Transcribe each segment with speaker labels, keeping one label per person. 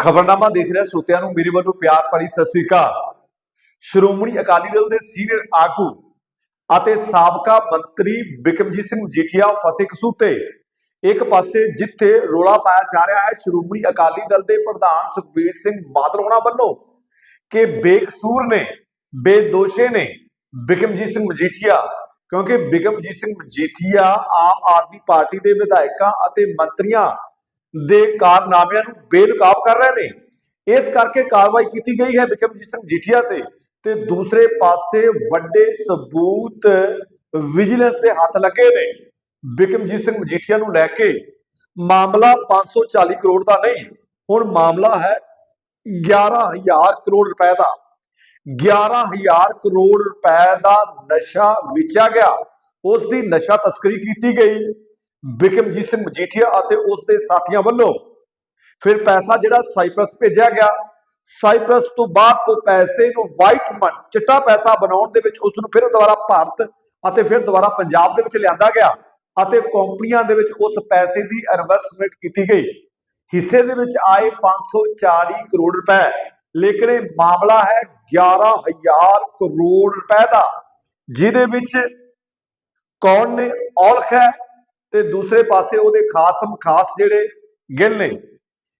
Speaker 1: ਖਬਰਨਾਮਾ ਦੇਖ ਰਿਹਾ ਸਰੋਤਿਆਂ ਨੂੰ, ਮੇਰੇ ਵੱਲੋਂ ਪਿਆਰ ਭਰੀ ਸਤਿ ਸ੍ਰੀ ਅਕਾਲ। ਸ਼੍ਰੋਮਣੀ ਅਕਾਲੀ ਦਲ ਦੇ ਸੀਨੀਅਰ ਆਗੂ ਅਤੇ ਸਾਬਕਾ ਮੰਤਰੀ ਬਿਕਮਜੀਤ ਸਿੰਘ ਮਜੀਠੀਆ ਫਸੇ ਕਸੂਤੇ। ਇੱਕ ਪਾਸੇ ਜਿੱਥੇ ਰੋਲਾ ਪਾਇਆ ਜਾ ਰਿਹਾ ਹੈ, ਸ਼੍ਰੋਮਣੀ ਅਕਾਲੀ ਦਲ ਦੇ ਪ੍ਰਧਾਨ ਸੁਖਬੀਰ ਸਿੰਘ ਬਾਦਲ ਹੋਣਾ ਵੱਲੋਂ ਕਿ ਬੇਕਸੂਰ ਨੇ, ਬੇਦੋਸ਼ੇ ਨੇ ਬਿਕਮਜੀਤ ਸਿੰਘ ਮਜੀਠੀਆ ਕਿਉਂਕਿ ਬਿਕਮਜੀਤ ਸਿੰਘ ਮਜੀਠੀਆ ਆਮ ਆਦਮੀ ਪਾਰਟੀ ਦੇ ਵਿਧਾਇਕਾਂ ਅਤੇ ਮੰਤਰੀਆਂ ਦੇ ਕਾਰਨਾਮਿਆਂ ਨੂੰ ਬੇਨਕਾਬ ਕਰ ਰਹੇ ਨੇ। ਇਸ ਕਰਕੇ ਕਾਰਵਾਈ ਕੀਤੀ ਗਈ ਹੈ ਬਿਕਮਜੀਤ ਸਿੰਘ ਜੀਠੀਆ ਤੇ ਤੇ ਦੂਸਰੇ ਪਾਸੇ ਵੱਡੇ ਸਬੂਤ ਵਿਜੀਲੈਂਸ ਦੇ ਹੱਥ ਲੱਗੇ ਨੇ। ਬਿਕਮਜੀਤ ਸਿੰਘ ਮਜੀਠੀਆ ਨੂੰ ਲੈ ਕੇ ਮਾਮਲਾ 540 ਕਰੋੜ ਦਾ ਨਹੀਂ, ਹੁਣ ਮਾਮਲਾ ਹੈ 11000 ਕਰੋੜ ਰੁਪਏ ਦਾ। 11000 ਕਰੋੜ ਰੁਪਏ ਦਾ ਨਸ਼ਾ ਵੇਚਿਆ ਗਿਆ। ਉਸ ਦੀ ਨਸ਼ਾ ਤਸਕਰੀ ਕੀਤੀ ਗਈ। ਬਿਕਮਜੀਤ ਸਿੰਘ ਮਜੀਠੀਆ ਅਤੇ ਉਸ ਦੇ ਸਾਥੀਆਂ ਵੱਲੋਂ ਫਿਰ ਪੈਸਾ ਜਿਹੜਾ ਸਾਈਪਰਸ ਭੇਜਿਆ ਗਿਆ। ਸਾਈਪਰਸ ਤੋਂ ਬਾਅਦ ਉਹ ਪੈਸੇ ਨੂੰ ਵਾਈਟ ਮਨ ਚਿੱਟਾ ਪੈਸਾ ਬਣਾਉਣ ਦੇ ਵਿੱਚ ਉਸ ਨੂੰ ਫਿਰ ਦੁਬਾਰਾ ਭਾਰਤ ਅਤੇ ਫਿਰ ਦੁਬਾਰਾ ਪੰਜਾਬ ਦੇ ਵਿੱਚ ਲਿਆਂਦਾ ਗਿਆ ਅਤੇ ਕੰਪਨੀਆਂ ਦੇ ਵਿੱਚ ਉਸ ਪੈਸੇ ਦੀ ਇਨਵੈਸਟਮੈਂਟ ਕੀਤੀ ਗਈ। ਹਿੱਸੇ ਦੇ ਵਿੱਚ ਆਏ 540 ਕਰੋੜ ਰੁਪਏ, ਲੇਕਿਨ ਇਹ ਮਾਮਲਾ ਹੈ 11000 ਕਰੋੜ ਰੁਪਏ ਦਾ, ਜਿਹਦੇ ਵਿੱਚ ਕੌਣ ਨੇ ਔਲਖ ਹੈ? ਤੇ ਦੂਸਰੇ ਪਾਸੇ ਉਹਦੇ ਖਾਸਮ ਖਾਸ ਜਿਹੜੇ ਗਿਲ ਨੇ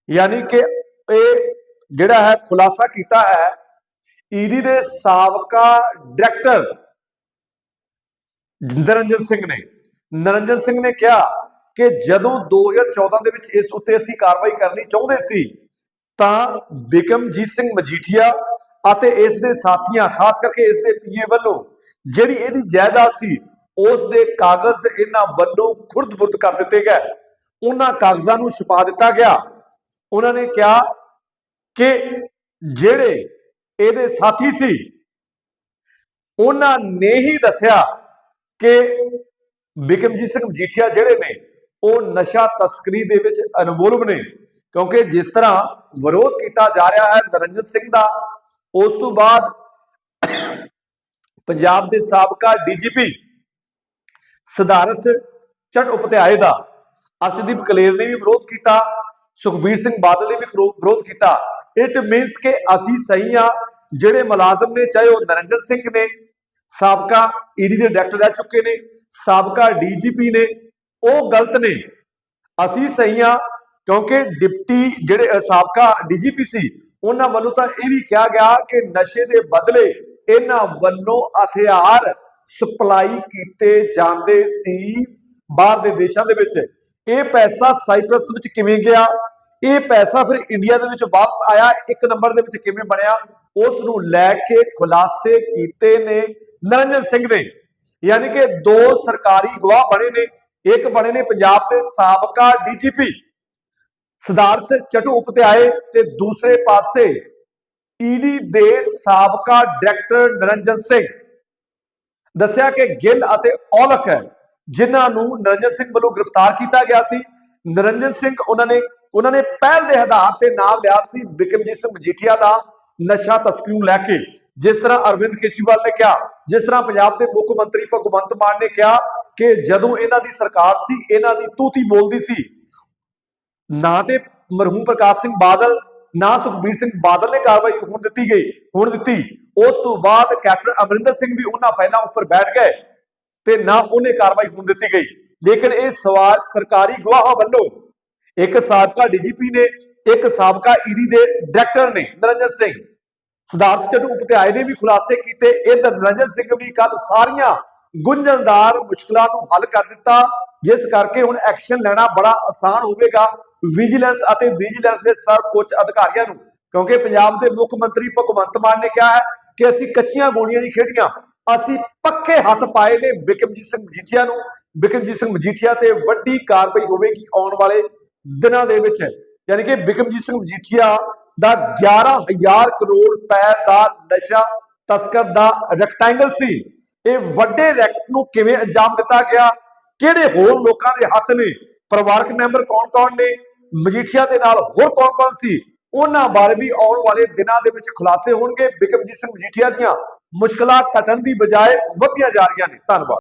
Speaker 1: ਯਾਨੀ ਕਿ ਇਹ ਜਿਹੜਾ ਹੈ ਖੁਲਾਸਾ ਕੀਤਾ ਹੈ, ਈਡੀ ਦੇ ਸਾਬਕਾ ਡਾਇਰੈਕਟਰ ਨਰਿੰਜਨ ਸਿੰਘ ਨੇ। ਨਰਿੰਜਨ ਸਿੰਘ ਨੇ ਕਿਹਾ ਕਿ ਜਦੋਂ 2014 ਦੇ ਵਿੱਚ ਇਸ ਉੱਤੇ ਅਸੀਂ ਕਾਰਵਾਈ ਕਰਨੀ ਚਾਹੁੰਦੇ ਸੀ, ਤਾਂ ਬਿਕਮਜੀਤ ਸਿੰਘ ਮਜੀਠੀਆ ਅਤੇ ਇਸ ਦੇ ਸਾਥੀਆਂ, ਖਾਸ ਕਰਕੇ ਇਸ ਦੇ ਪੀਏ ਵੱਲੋਂ ਜਿਹੜੀ ਇਹਦੀ ਜਾਇਦਾਦ ਸੀ ਉਸ ਦੇ ਕਾਗਜ਼ ਇਹਨਾਂ ਵੱਲੋਂ ਖੁਰਦ-ਬੁਰਦ ਕਰ ਦਿੱਤੇ ਗਏ। ਉਹਨਾਂ ਕਾਗਜ਼ਾਂ ਨੂੰ ਛੁਪਾ ਦਿੱਤਾ ਗਿਆ। ਉਹਨਾਂ ਨੇ ਕਿਹਾ ਕਿ ਜਿਹੜੇ ਇਹਦੇ ਸਾਥੀ ਸੀ, ਉਹਨਾਂ ਨੇ ਹੀ ਦੱਸਿਆ ਕਿ ਬਿਕਮਜੀਤ ਸਿੰਘ ਮਜੀਠੀਆ ਜਿਹੜੇ ਨੇ, ਉਹ ਨਸ਼ਾ ਤਸਕਰੀ ਦੇ ਵਿੱਚ ਅਨਵੋਲਵ ਨੇ। ਕਿਉਂਕਿ ਜਿਸ ਤਰ੍ਹਾਂ ਵਿਰੋਧ ਕੀਤਾ ਜਾ ਰਿਹਾ ਹੈ ਨਰਿੰਦਰ ਸਿੰਘ ਦਾ, ਉਸ ਤੋਂ ਬਾਅਦ ਪੰਜਾਬ ਦੇ ਸਾਬਕਾ ਡੀਜੀਪੀ ਸਿਧਾਰਥ ਚਟ ਉਪਧਿਆਏ ਦਾ ਅਰਸ਼ਦੀਪ ਕਲੇਰ ਨੇ ਵੀ ਵਿਰੋਧ ਕੀਤਾ ਸੁਖਬੀਰ ਸਿੰਘ ਬਾਦਲ ਨੇ ਵੀ ਵਿਰੋਧ ਕੀਤਾ। ਇਟ ਮੀਨਸ ਕਿ ਅਸੀਂ ਸਹੀ ਆ ਜਿਹੜੇ ਮੁਲਾਜ਼ਮ ਨੇ ਚਾਹੇ ਉਹ ਨਰਿੰਦਰ ਸਿੰਘ ਨੇ ਸਾਬਕਾ ਈਡੀ ਦੇ ਡਾਇਰੈਕਟਰ ਰਹਿ ਚੁੱਕੇ ਨੇ ਸਾਬਕਾ ਡੀਜੀਪੀ ਨੇ ਉਹ ਗਲਤ ਨੇ। ਅਸੀਂ ਸਹੀ ਆ ਕਿਉਂਕਿ ਡਿਪਟੀ ਜਿਹੜੇ ਅ, ਸਾਬਕਾ ਡੀਜੀਪੀ ਸੀ ਉਹਨਾਂ ਵੱਲੋਂ ਤਾਂ ਇਹ ਵੀ ਕਿਹਾ ਗਿਆ ਕਿ ਨਸ਼ੇ ਦੇ ਬਦਲੇ ਇਹਨਾਂ ਵੱਲੋਂ ਹਥਿਆਰ ਸਪਲਾਈ ਕੀਤੇ ਜਾਂਦੇ ਸੀ ਬਾਹਰ ਦੇ ਦੇਸ਼ਾਂ ਦੇ ਵਿੱਚ। ਇਹ ਪੈਸਾ ਸਾਈਪਰਸ ਵਿੱਚ ਕਿਵੇਂ ਗਿਆ? ਇਹ ਪੈਸਾ ਫਿਰ ਇੰਡੀਆ ਦੇ ਵਿੱਚ ਵਾਪਸ ਆਇਆ, ਇੱਕ ਨੰਬਰ ਦੇ ਵਿੱਚ ਕਿਵੇਂ ਬਣਿਆ? ਉਸ ਨੂੰ ਲੈ ਕੇ ਖੁਲਾਸੇ ਕੀਤੇ ਨੇ ਨਰਿੰਦਰ ਸਿੰਘ ਨੇ। ਯਾਨੀ ਕਿ ਦੋ ਸਰਕਾਰੀ ਗਵਾਹ ਬਣੇ ਨੇ, ਇੱਕ ਬਣੇ ਨੇ ਪੰਜਾਬ ਦੇ ਸਾਬਕਾ ਡੀਜੀਪੀ। ਸਿਧਾਰਥ ਚਟੂ ਉਪਤਿਆਏ ਤੇ ਦੂਸਰੇ ਪਾਸੇ ਈਡੀ ਦੇ ਸਾਬਕਾ ਡਾਇਰੈਕਟਰ ਨਰਿੰਜਨ ਸਿੰਘ। ਦੱਸਿਆ ਕਿ ਗਿੱਲ ਅਤੇ ਔਲਖ ਹੈ, ਜਿਨ੍ਹਾਂ ਨੂੰ ਨਰਿੰਜਨ ਸਿੰਘ ਵੱਲੋਂ ਗ੍ਰਿਫਤਾਰ ਕੀਤਾ ਗਿਆ ਸੀ। ਨਰਿੰਜਨ ਸਿੰਘ ਉਹਨਾਂ ਨੇ ਉਹਨਾਂ ਨੇ ਪਹਿਲ ਦੇ ਆਧਾਰ ਤੇ ਨਾਮ ਲਿਆ ਸੀ ਬਿਕਮਜੀਤ ਸਿੰਘ ਮਜੀਠੀਆ ਦਾ ਨਸ਼ਾ ਤਸਕਰੀ ਨੂੰ ਲੈ ਕੇ। ਜਿਸ ਤਰ੍ਹਾਂ ਅਰਵਿੰਦ ਕੇਜਰੀਵਾਲ ਨੇ ਕਿਹਾ, ਜਿਸ ਤਰ੍ਹਾਂ ਪੰਜਾਬ ਦੇ ਮੁੱਖ ਮੰਤਰੀ ਭਗਵੰਤ ਮਾਨ ਨੇ ਕਿਹਾ ਕਿ ਜਦੋਂ ਇਹਨਾਂ ਦੀ ਸਰਕਾਰ ਸੀ, ਇਹਨਾਂ ਦੀ ਤੂਤੀ ਬੋਲਦੀ ਸੀ। ਨਾ ਤੇ ਮਰਹੂਮ ਪ੍ਰਕਾਸ਼ ਸਿੰਘ ਬਾਦਲ ਨਾ ਸੁਖਬੀਰ ਸਿੰਘ ਬਾਦਲ ਨੇ ਕਾਰਵਾਈ ਹੁਣ ਦਿੱਤੀ ਗਈ, ਹੁਣ ਦਿੱਤੀ। ਉਸ ਤੋਂ ਬਾਅਦ ਕੈਪਟਨ ਅਮਰਿੰਦਰ ਸਿੰਘ ਵੀ ਉਹਨਾਂ ਫਾਈਲਾਂ ਉੱਪਰ ਬੈਠ ਗਏ ਤੇ ਨਾ ਉਹਨੇ ਕਾਰਵਾਈ ਹੁਣ ਦਿੱਤੀ ਗਈ। ਲੇਕਿਨ ਇਹ ਸਵਾਲ ਸਰਕਾਰੀ ਗਵਾਹਾਂ ਵੱਲੋਂ ਇੱਕ ਸਾਬਕਾ ਡੀਜੀਪੀ ਨੇ, ਇੱਕ ਸਾਬਕਾ ਈਡੀ ਦੇ ਡਾਇਰੈਕਟਰ ਨੇ ਨਰਿੰਜਨ ਸਿੰਘ। ਸਿਧਾਰਥ ਚੱਡੂ ਉਪਤਿਆਏ ਨੇ ਵੀ ਖੁਲਾਸੇ ਕੀਤੇ। ਇਹ ਤਾਂ ਨਰਿੰਜਨ ਸਿੰਘ ਵੀ ਕੱਲ ਸਾਰੀਆਂ ਗੁੰਝਲਦਾਰ ਮੁਸ਼ਕਲਾਂ ਨੂੰ ਹੱਲ ਕਰ ਦਿੱਤਾ। ਜਿਸ ਕਰਕੇ ਹੁਣ ਐਕਸ਼ਨ ਲੈਣਾ ਬੜਾ ਆਸਾਨ ਹੋਵੇਗਾ। ਵਿਜੀਲੈਂਸ ਅਤੇ ਵਿਜੀਲੈਂਸ ਦੇ ਸਰਵਉੱਚ ਅਧਿਕਾਰੀਆਂ ਨੂੰ, ਕਿਉਂਕਿ ਪੰਜਾਬ ਦੇ ਮੁੱਖ ਮੰਤਰੀ ਭਗਵੰਤ ਮਾਨ ਨੇ ਕਿਹਾ ਹੈ ਕਿ ਅਸੀਂ ਕੱਚੀਆਂ ਗੋਲੀਆਂ ਨਹੀਂ ਖੇਡੀਆਂ, ਅਸੀਂ ਪੱਕੇ ਹੱਥ ਪਾਏ ਨੇ ਬਿਕਮਜੀਤ ਸਿੰਘ ਮਜੀਠੀਆ ਨੂੰ। ਬਿਕਮਜੀਤ ਸਿੰਘ ਮਜੀਠੀਆ ਤੇ ਵੱਡੀ ਕਾਰਵਾਈ ਹੋਵੇਗੀ ਆਉਣ ਵਾਲੇ ਦਿਨਾਂ ਦੇ ਵਿੱਚ। ਯਾਨੀ ਕਿ ਬਿਕਮਜੀਤ ਸਿੰਘ ਮਜੀਠੀਆ ਦਾ 11000 ਕਰੋੜ ਰੁਪਏ ਦਾ ਨਸ਼ਾ ਤਸਕਰ ਦਾ ਰੈਕਟੈਂਗਲ ਸੀ। ਇਹ ਵੱਡੇ ਰੈਕਟ ਨੂੰ ਕਿਵੇਂ ਅੰਜਾਮ ਦਿੱਤਾ ਗਿਆ? ਕਿਹੜੇ ਹੋਰ ਲੋਕਾਂ ਦੇ ਹੱਥ ਨੇ? ਪਰਿਵਾਰਕ ਮੈਂਬਰ ਕੌਣ-ਕੌਣ ਨੇ? ਮਜੀਠੀਆ ਦੇ ਨਾਲ ਹੋਰ ਕੌਣ-ਕੌਣ ਸੀ? ਉਹਨਾਂ ਬਾਰੇ ਵੀ ਆਉਣ ਵਾਲੇ ਦਿਨਾਂ ਦੇ ਵਿੱਚ ਖੁਲਾਸੇ ਹੋਣਗੇ। ਬਿਕਮਜੀਤ ਸਿੰਘ ਮਜੀਠੀਆ ਦੀਆਂ ਮੁਸ਼ਕਲਾਂ ਘਟਣ ਦੀ ਬਜਾਏ ਵਧੀਆਂ ਜਾ ਰਹੀਆਂ ਨੇ। ਧੰਨਵਾਦ।